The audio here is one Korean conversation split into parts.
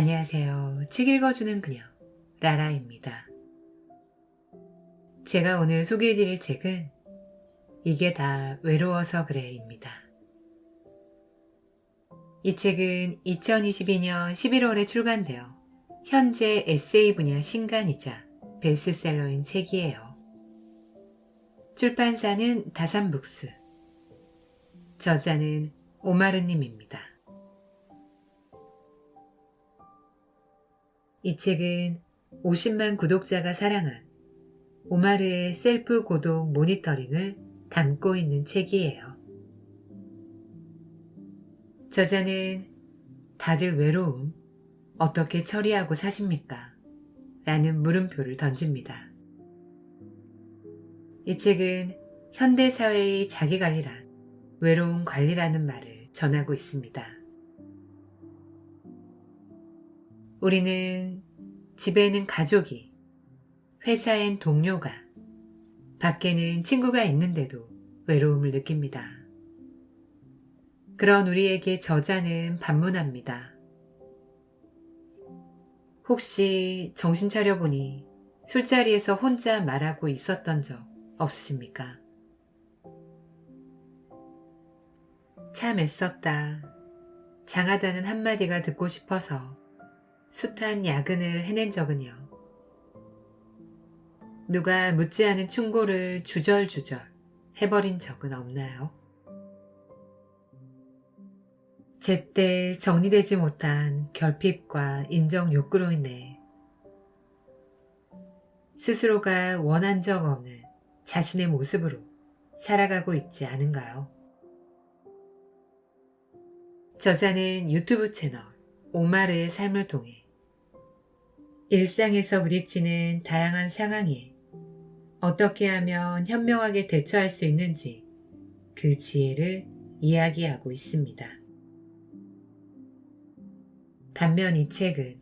안녕하세요. 책 읽어주는 그녀, 라라입니다. 제가 오늘 소개해드릴 책은 이게 다 외로워서 그래입니다. 이 책은 2022년 11월에 출간되어 현재 에세이 분야 신간이자 베스트셀러인 책이에요. 출판사는 다산북스, 저자는 오마르님입니다. 이 책은 50만 구독자가 사랑한 오마르의 셀프 고독 모니터링을 담고 있는 책이에요. 저자는 다들 외로움 어떻게 처리하고 사십니까? 라는 물음표를 던집니다. 이 책은 현대사회의 자기관리란 외로움 관리라는 말을 전하고 있습니다. 우리는 집에는 가족이, 회사엔 동료가, 밖에는 친구가 있는데도 외로움을 느낍니다. 그런 우리에게 저자는 반문합니다. 혹시 정신 차려보니 술자리에서 혼자 말하고 있었던 적 없으십니까? 참 애썼다. 장하다는 한마디가 듣고 싶어서 숱한 야근을 해낸 적은요. 누가 묻지 않은 충고를 주절주절 해버린 적은 없나요? 제때 정리되지 못한 결핍과 인정 욕구로 인해 스스로가 원한 적 없는 자신의 모습으로 살아가고 있지 않은가요? 저자는 유튜브 채널 오마르의 삶을 통해 일상에서 부딪히는 다양한 상황에 어떻게 하면 현명하게 대처할 수 있는지 그 지혜를 이야기하고 있습니다. 반면 이 책은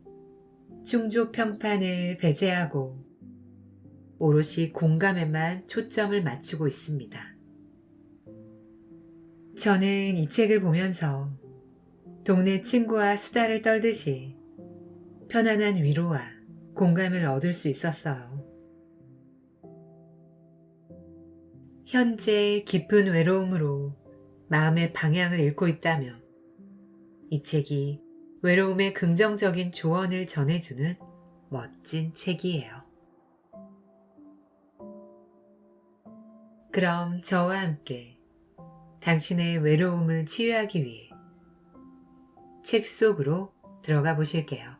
충조 평판을 배제하고 오롯이 공감에만 초점을 맞추고 있습니다. 저는 이 책을 보면서 동네 친구와 수다를 떨듯이 편안한 위로와 공감을 얻을 수 있었어요. 현재 깊은 외로움으로 마음의 방향을 잃고 있다면 이 책이 외로움의 긍정적인 조언을 전해주는 멋진 책이에요. 그럼 저와 함께 당신의 외로움을 치유하기 위해 책 속으로 들어가 보실게요.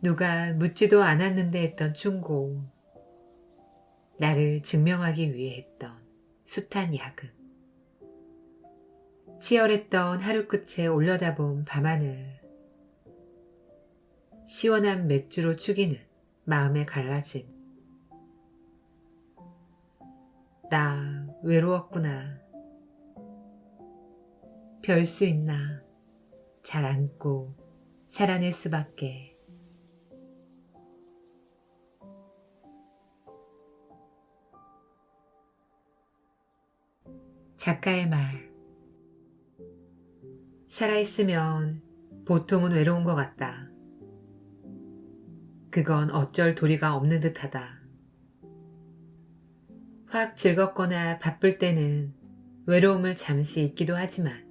누가 묻지도 않았는데 했던 충고, 나를 증명하기 위해 했던 숱한 야근, 치열했던 하루 끝에 올려다본 밤하늘, 시원한 맥주로 죽이는 마음의 갈라짐. 나 외로웠구나. 별 수 있나. 잘 안고 살아낼 수밖에. 작가의 말. 살아있으면 보통은 외로운 것 같다. 그건 어쩔 도리가 없는 듯하다. 확 즐겁거나 바쁠 때는 외로움을 잠시 잊기도 하지만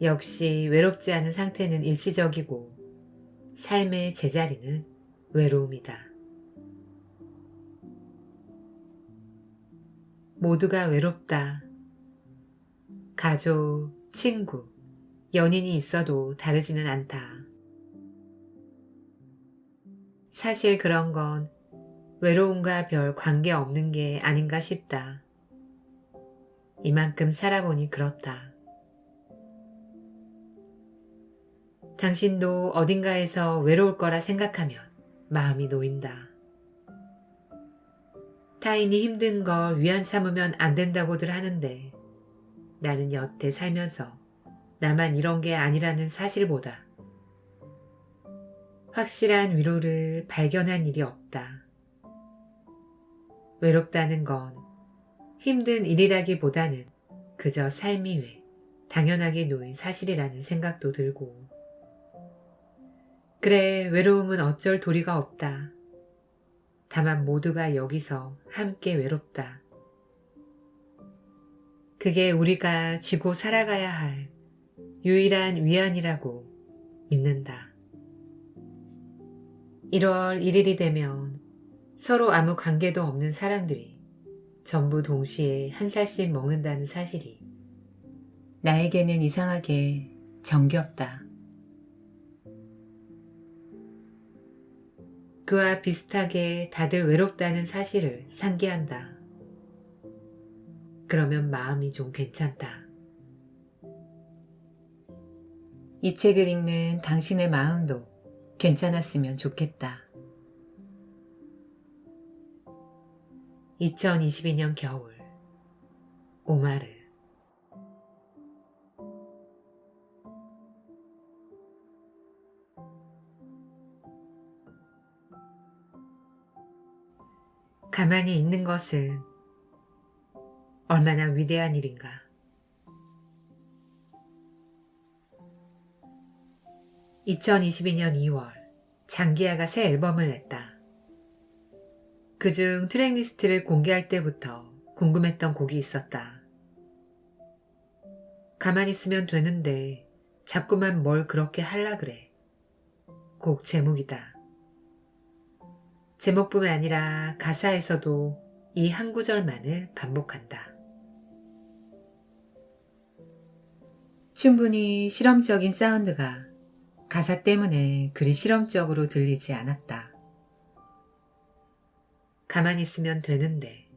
역시 외롭지 않은 상태는 일시적이고 삶의 제자리는 외로움이다. 모두가 외롭다. 가족, 친구, 연인이 있어도 다르지는 않다. 사실 그런 건 외로움과 별 관계 없는 게 아닌가 싶다. 이만큼 살아보니 그렇다. 당신도 어딘가에서 외로울 거라 생각하면 마음이 놓인다. 타인이 힘든 걸 위안 삼으면 안 된다고들 하는데 나는 여태 살면서 나만 이런 게 아니라는 사실보다 확실한 위로를 발견한 일이 없다. 외롭다는 건 힘든 일이라기보다는 그저 삶이 왜 당연하게 놓인 사실이라는 생각도 들고 그래 외로움은 어쩔 도리가 없다. 다만 모두가 여기서 함께 외롭다. 그게 우리가 쥐고 살아가야 할 유일한 위안이라고 믿는다. 1월 1일이 되면 서로 아무 관계도 없는 사람들이 전부 동시에 한 살씩 먹는다는 사실이 나에게는 이상하게 정겹다. 그와 비슷하게 다들 외롭다는 사실을 상기한다. 그러면 마음이 좀 괜찮다. 이 책을 읽는 당신의 마음도 괜찮았으면 좋겠다. 2022년 겨울 오마르 가만히 있는 것은 얼마나 위대한 일인가. 2022년 2월 장기야가 새 앨범을 냈다. 그중 트랙 리스트를 공개할 때부터 궁금했던 곡이 있었다. 가만히 있으면 되는데 자꾸만 뭘 그렇게 할라 그래. 곡 제목이다. 제목뿐만 아니라 가사에서도 이 한 구절만을 반복한다. 충분히 실험적인 사운드가 가사 때문에 그리 실험적으로 들리지 않았다. 가만히 있으면 되는데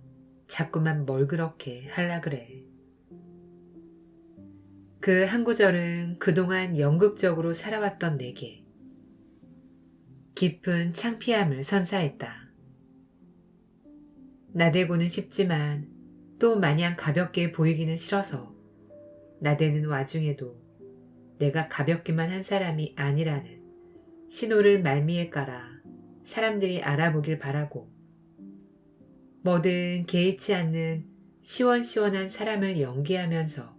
자꾸만 뭘 그렇게 할라 그래. 그 한 구절은 그동안 연극적으로 살아왔던 내게 깊은 창피함을 선사했다. 나대고는 싶지만 또 마냥 가볍게 보이기는 싫어서 나대는 와중에도 내가 가볍기만 한 사람이 아니라는 신호를 말미에 깔아 사람들이 알아보길 바라고 뭐든 개의치 않는 시원시원한 사람을 연기하면서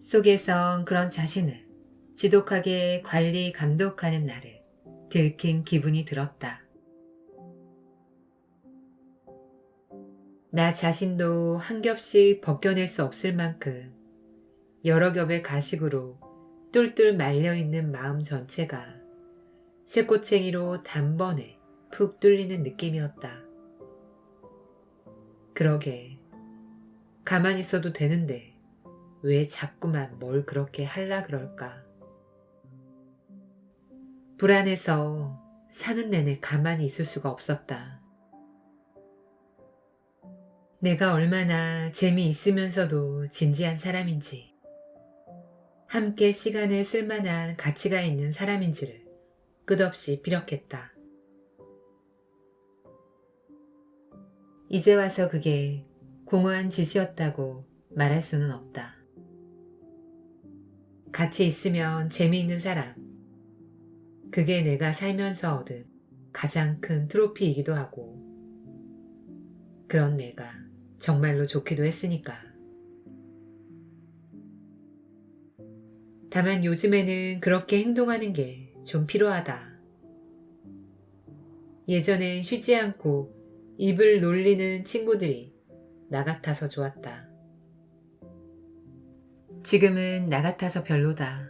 속에선 그런 자신을 지독하게 관리 감독하는 나를 들킨 기분이 들었다. 나 자신도 한 겹씩 벗겨낼 수 없을 만큼 여러 겹의 가식으로 뚫뚫 말려있는 마음 전체가 쇠꼬챙이로 단번에 푹 뚫리는 느낌이었다. 그러게 가만히 있어도 되는데 왜 자꾸만 뭘 그렇게 할라 그럴까? 불안해서 사는 내내 가만히 있을 수가 없었다. 내가 얼마나 재미있으면서도 진지한 사람인지, 함께 시간을 쓸만한 가치가 있는 사람인지를 끝없이 비력했다. 이제 와서 그게 공허한 짓이었다고 말할 수는 없다. 같이 있으면 재미있는 사람. 그게 내가 살면서 얻은 가장 큰 트로피이기도 하고, 그런 내가 정말로 좋기도 했으니까. 다만 요즘에는 그렇게 행동하는 게 좀 필요하다. 예전엔 쉬지 않고 입을 놀리는 친구들이 나 같아서 좋았다. 지금은 나 같아서 별로다.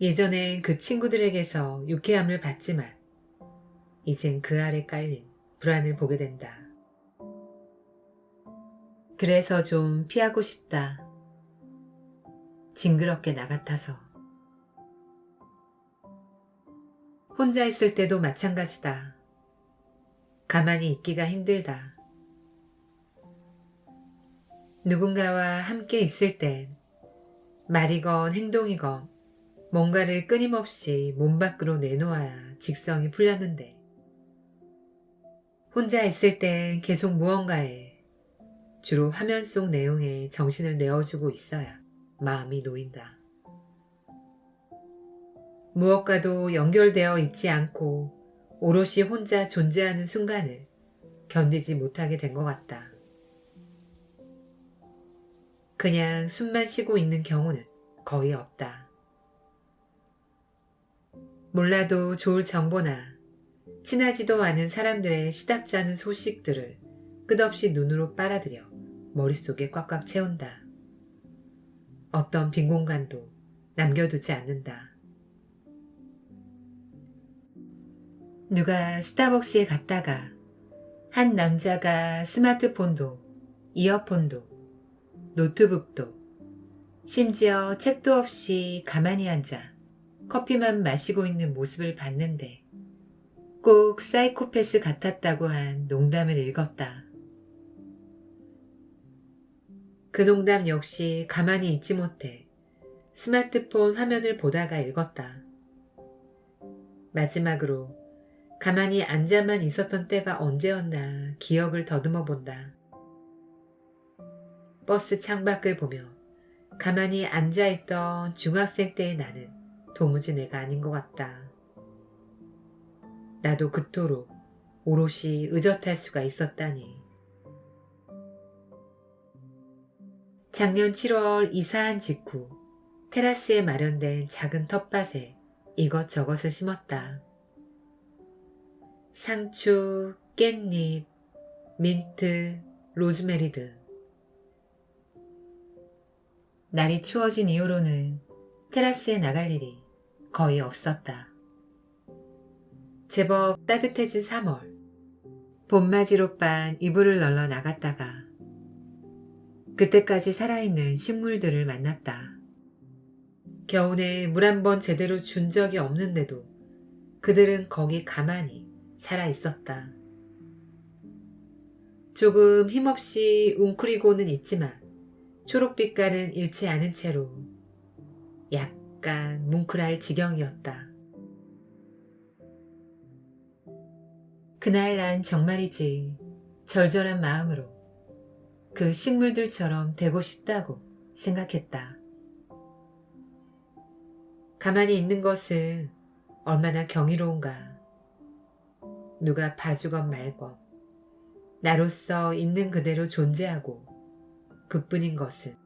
예전엔 그 친구들에게서 유쾌함을 받지만 이젠 그 아래 깔린 불안을 보게 된다. 그래서 좀 피하고 싶다. 징그럽게 나 같아서. 혼자 있을 때도 마찬가지다. 가만히 있기가 힘들다. 누군가와 함께 있을 땐 말이건 행동이건 뭔가를 끊임없이 몸 밖으로 내놓아야 직성이 풀렸는데 혼자 있을 땐 계속 무언가에 주로 화면 속 내용에 정신을 내어주고 있어야 마음이 놓인다. 무엇과도 연결되어 있지 않고 오롯이 혼자 존재하는 순간을 견디지 못하게 된 것 같다. 그냥 숨만 쉬고 있는 경우는 거의 없다. 몰라도 좋을 정보나 친하지도 않은 사람들의 시답지 않은 소식들을 끝없이 눈으로 빨아들여 머릿속에 꽉꽉 채운다. 어떤 빈 공간도 남겨두지 않는다. 누가 스타벅스에 갔다가 한 남자가 스마트폰도 이어폰도 노트북도 심지어 책도 없이 가만히 앉아 커피만 마시고 있는 모습을 봤는데 꼭 사이코패스 같았다고 한 농담을 읽었다. 그 농담 역시 가만히 있지 못해 스마트폰 화면을 보다가 읽었다. 마지막으로 가만히 앉아만 있었던 때가 언제였나 기억을 더듬어 본다. 버스 창밖을 보며 가만히 앉아있던 중학생 때의 나는 도무지 내가 아닌 것 같다. 나도 그토록 오롯이 의젓할 수가 있었다니. 작년 7월 이사한 직후 테라스에 마련된 작은 텃밭에 이것저것을 심었다. 상추, 깻잎, 민트, 로즈메리 등. 날이 추워진 이후로는 테라스에 나갈 일이 거의 없었다. 제법 따뜻해진 3월. 봄맞이로 빤 이불을 널러 나갔다가 그때까지 살아있는 식물들을 만났다. 겨우내 물 한 번 제대로 준 적이 없는데도 그들은 거기 가만히 살아 있었다. 조금 힘없이 웅크리고는 있지만 초록빛깔은 잃지 않은 채로 약간 뭉클할 지경이었다. 그날 난 정말이지 절절한 마음으로 그 식물들처럼 되고 싶다고 생각했다. 가만히 있는 것은 얼마나 경이로운가. 누가 봐주건 말건 나로서 있는 그대로 존재하고 그뿐인 것은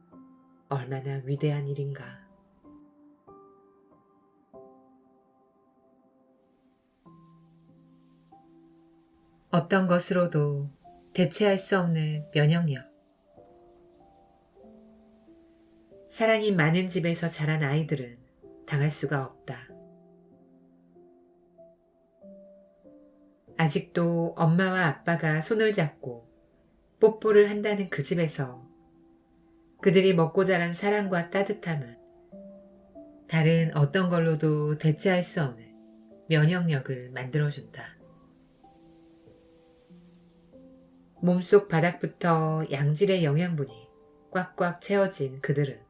얼마나 위대한 일인가. 어떤 것으로도 대체할 수 없는 면역력. 사랑이 많은 집에서 자란 아이들은 당할 수가 없다. 아직도 엄마와 아빠가 손을 잡고 뽀뽀를 한다는 그 집에서 그들이 먹고 자란 사랑과 따뜻함은 다른 어떤 걸로도 대체할 수 없는 면역력을 만들어준다. 몸속 바닥부터 양질의 영양분이 꽉꽉 채워진 그들은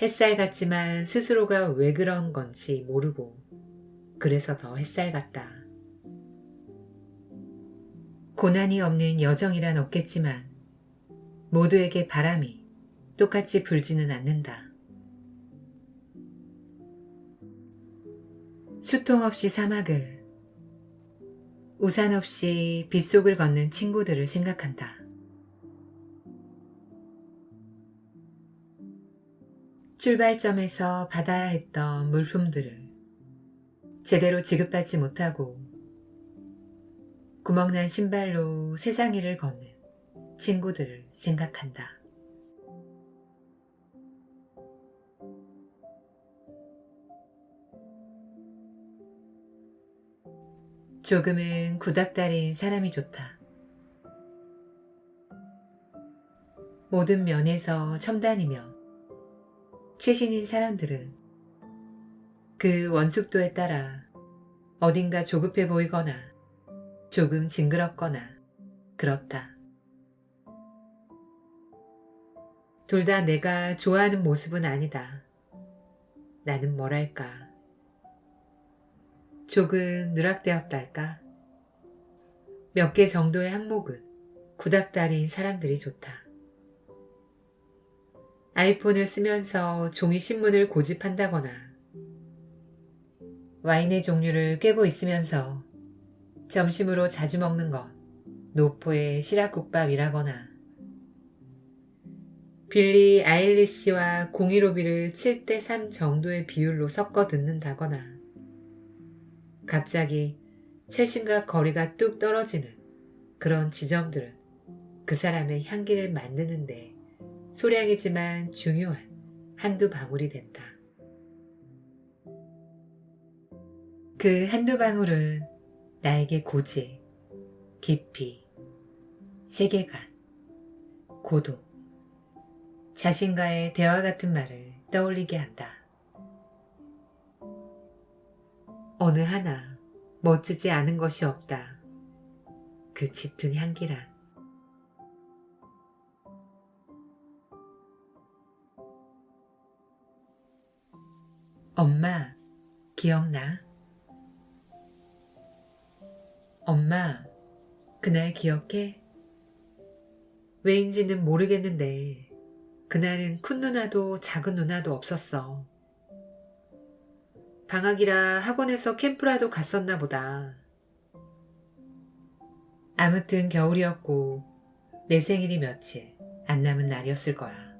햇살 같지만 스스로가 왜 그런 건지 모르고 그래서 더 햇살 같다. 고난이 없는 여정이란 없겠지만 모두에게 바람이 똑같이 불지는 않는다. 수통 없이 사막을 우산 없이 빗속을 걷는 친구들을 생각한다. 출발점에서 받아야 했던 물품들을 제대로 지급받지 못하고 구멍난 신발로 세상 일을 걷는 친구들을 생각한다. 조금은 구닥다리인 사람이 좋다. 모든 면에서 첨단이며 최신인 사람들은 그 원숙도에 따라 어딘가 조급해 보이거나 조금 징그럽거나 그렇다. 둘 다 내가 좋아하는 모습은 아니다. 나는 뭐랄까. 조금 누락되었달까? 몇 개 정도의 항목은 구닥다리인 사람들이 좋다. 아이폰을 쓰면서 종이 신문을 고집한다거나 와인의 종류를 꿰고 있으면서 점심으로 자주 먹는 것 노포의 시락국밥이라거나 빌리 아일리시와 공이로비를 7대3 정도의 비율로 섞어 듣는다거나 갑자기 최신과 거리가 뚝 떨어지는 그런 지점들은 그 사람의 향기를 만드는데 소량이지만 중요한 한두 방울이 된다. 그 한두 방울은 나에게 고지, 깊이, 세계관, 고도, 자신과의 대화 같은 말을 떠올리게 한다. 어느 하나 멋지지 않은 것이 없다. 그 짙은 향기란. 엄마, 기억나? 엄마, 그날 기억해? 왜인지는 모르겠는데, 그날은 큰 누나도 작은 누나도 없었어. 방학이라 학원에서 캠프라도 갔었나 보다. 아무튼 겨울이었고, 내 생일이 며칠 안 남은 날이었을 거야.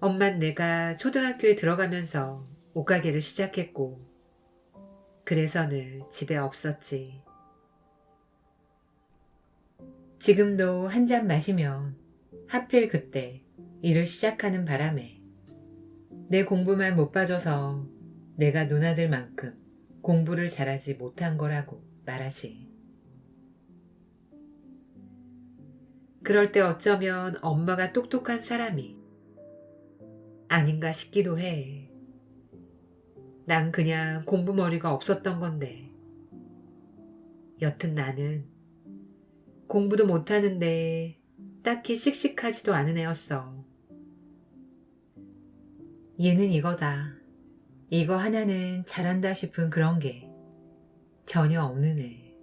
엄만 내가 초등학교에 들어가면서 옷가게를 시작했고, 그래서 늘 집에 없었지. 지금도 한 잔 마시면 하필 그때 일을 시작하는 바람에 내 공부만 못 봐줘서 내가 누나들만큼 공부를 잘하지 못한 거라고 말하지. 그럴 때 어쩌면 엄마가 똑똑한 사람이 아닌가 싶기도 해. 난 그냥 공부머리가 없었던 건데. 여튼 나는 공부도 못하는데 딱히 씩씩하지도 않은 애였어. 얘는 이거다. 이거 하나는 잘한다 싶은 그런 게 전혀 없는 애.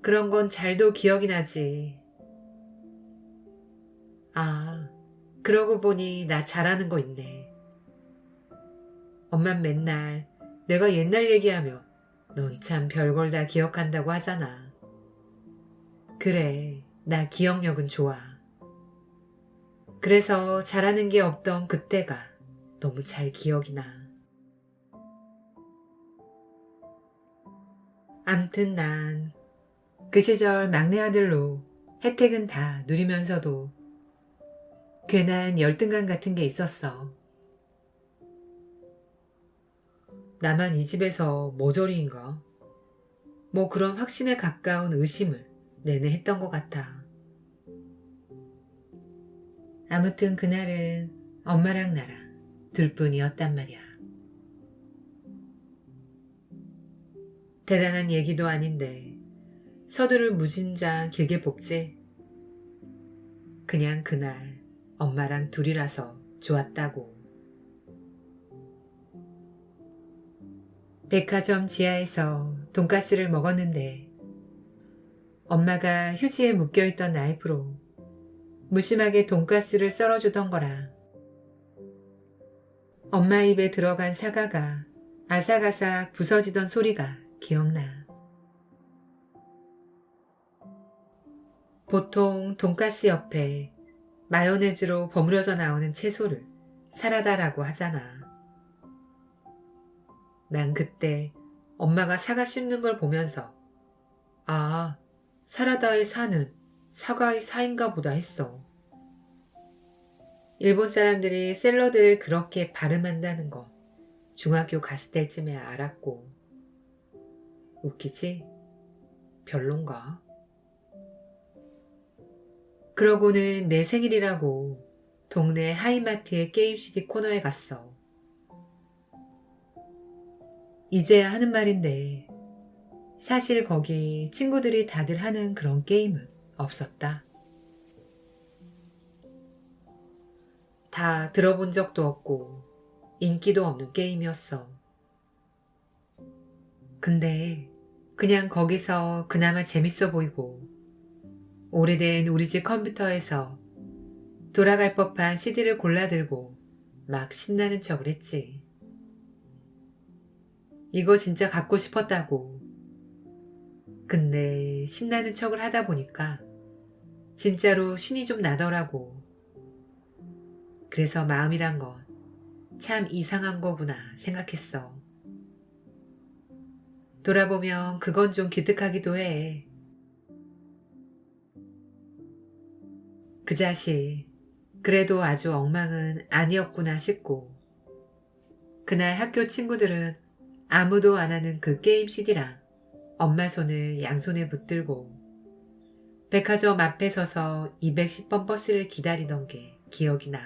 그런 건 잘도 기억이 나지. 아, 그러고 보니 나 잘하는 거 있네. 엄만 맨날 내가 옛날 얘기하면 넌참 별걸 다 기억한다고 하잖아. 그래, 나 기억력은 좋아. 그래서 잘하는 게 없던 그때가 너무 잘 기억이 나. 암튼 난 그 시절 막내 아들로 혜택은 다 누리면서도 괜한 열등감 같은 게 있었어. 나만 이 집에서 모조리인가? 뭐 그런 확신에 가까운 의심을 내내 했던 것 같아. 아무튼 그날은 엄마랑 나랑 둘뿐이었단 말이야. 대단한 얘기도 아닌데 서두를 무진장 길게 볶지. 그냥 그날 엄마랑 둘이라서 좋았다고. 백화점 지하에서 돈가스를 먹었는데 엄마가 휴지에 묶여있던 나이프로 무심하게 돈가스를 썰어주던 거라. 엄마 입에 들어간 사과가 아삭아삭 부서지던 소리가 기억나. 보통 돈가스 옆에 마요네즈로 버무려져 나오는 채소를 사라다라고 하잖아. 난 그때 엄마가 사과 씹는 걸 보면서 아, 사라다의 사는 사과의 사인가 보다 했어. 일본 사람들이 샐러드를 그렇게 발음한다는 거 중학교 갔을 때쯤에 알았고. 웃기지? 별론가? 그러고는 내 생일이라고 동네 하이마트의 게임 CD 코너에 갔어. 이제야 하는 말인데 사실 거기 친구들이 다들 하는 그런 게임은 없었다. 다 들어본 적도 없고 인기도 없는 게임이었어. 근데 그냥 거기서 그나마 재밌어 보이고 오래된 우리 집 컴퓨터에서 돌아갈 법한 CD를 골라들고 막 신나는 척을 했지. 이거 진짜 갖고 싶었다고. 근데 신나는 척을 하다 보니까 진짜로 신이 좀 나더라고. 그래서 마음이란 건 참 이상한 거구나 생각했어. 돌아보면 그건 좀 기특하기도 해. 그 자식, 그래도 아주 엉망은 아니었구나 싶고. 그날 학교 친구들은 아무도 안 하는 그 게임 CD랑 엄마 손을 양손에 붙들고 백화점 앞에 서서 210번 버스를 기다리던 게 기억이 나.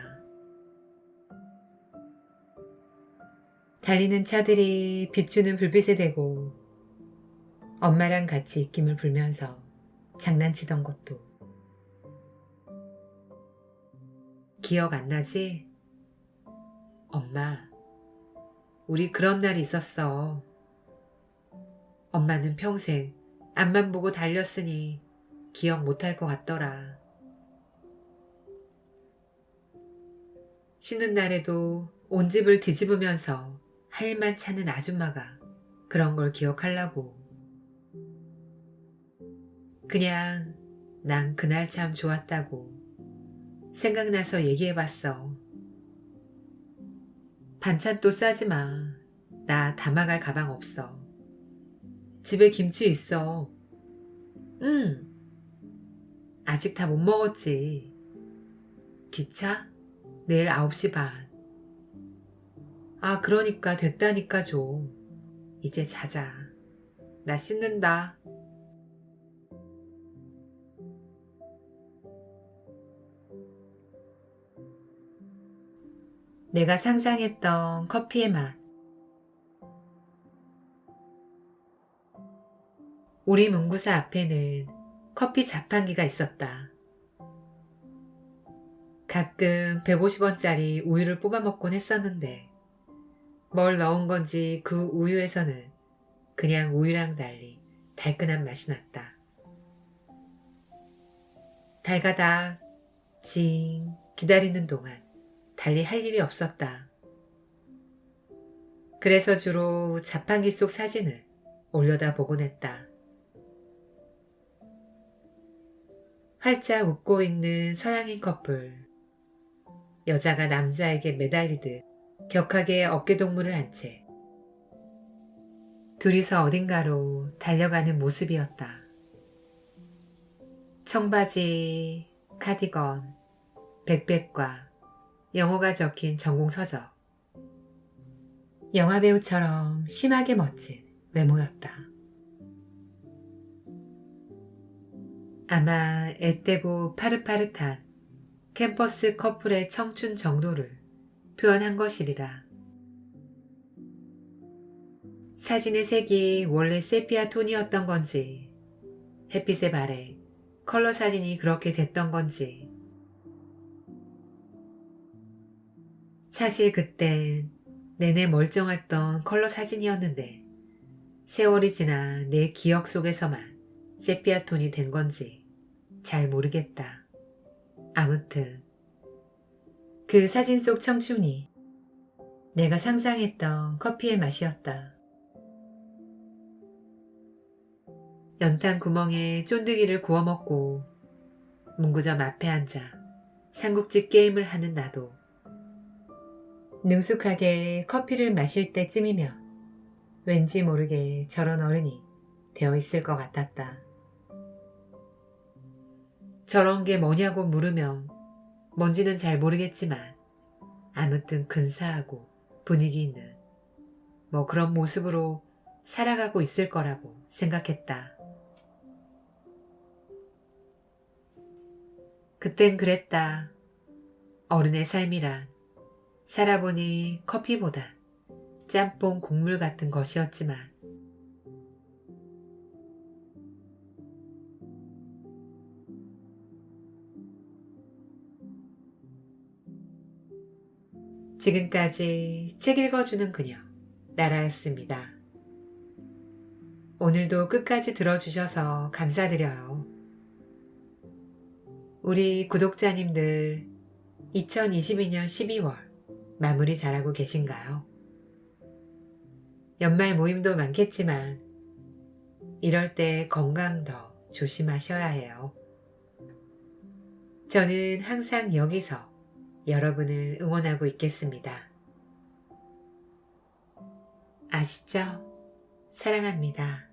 달리는 차들이 비추는 불빛에 대고 엄마랑 같이 입김을 불면서 장난치던 것도 기억 안 나지? 엄마, 우리 그런 날이 있었어. 엄마는 평생 앞만 보고 달렸으니 기억 못할 것 같더라. 쉬는 날에도 온 집을 뒤집으면서 할 일만 찾는 아줌마가 그런 걸 기억하려고. 그냥 난 그날 참 좋았다고 생각나서 얘기해봤어. 반찬 또 싸지 마. 나 담아갈 가방 없어. 집에 김치 있어. 응. 아직 다 못 먹었지. 기차? 내일 9시 반. 아, 그러니까 됐다니까 좀. 이제 자자. 나 씻는다. 내가 상상했던 커피의 맛. 우리 문구사 앞에는 커피 자판기가 있었다. 가끔 150원짜리 우유를 뽑아 먹곤 했었는데, 뭘 넣은 건지 그 우유에서는 그냥 우유랑 달리 달큰한 맛이 났다. 달가닥, 징, 기다리는 동안 달리 할 일이 없었다. 그래서 주로 자판기 속 사진을 올려다 보곤 했다. 활짝 웃고 있는 서양인 커플. 여자가 남자에게 매달리듯 격하게 어깨동무를 한 채. 둘이서 어딘가로 달려가는 모습이었다. 청바지, 카디건, 백백과 영어가 적힌 전공 서적. 영화배우처럼 심하게 멋진 외모였다. 아마 애때고 파릇파릇한 캠퍼스 커플의 청춘 정도를 표현한 것이리라. 사진의 색이 원래 세피아 톤이었던 건지, 햇빛에 발해 컬러 사진이 그렇게 됐던 건지, 사실 그땐 내내 멀쩡했던 컬러 사진이었는데, 세월이 지나 내 기억 속에서만 세피아 톤이 된 건지 잘 모르겠다. 아무튼, 그 사진 속 청춘이 내가 상상했던 커피의 맛이었다. 연탄 구멍에 쫀득이를 구워 먹고 문구점 앞에 앉아 삼국지 게임을 하는 나도 능숙하게 커피를 마실 때쯤이면 왠지 모르게 저런 어른이 되어 있을 것 같았다. 저런 게 뭐냐고 물으면 뭔지는 잘 모르겠지만 아무튼 근사하고 분위기 있는 뭐 그런 모습으로 살아가고 있을 거라고 생각했다. 그땐 그랬다. 어른의 삶이란 살아보니 커피보다 짬뽕 국물 같은 것이었지만 지금까지 책 읽어주는 그녀, 나라였습니다. 오늘도 끝까지 들어주셔서 감사드려요. 우리 구독자님들 2022년 12월 마무리 잘하고 계신가요? 연말 모임도 많겠지만 이럴 때 건강 더 조심하셔야 해요. 저는 항상 여기서 여러분을 응원하고 있겠습니다. 아시죠? 사랑합니다.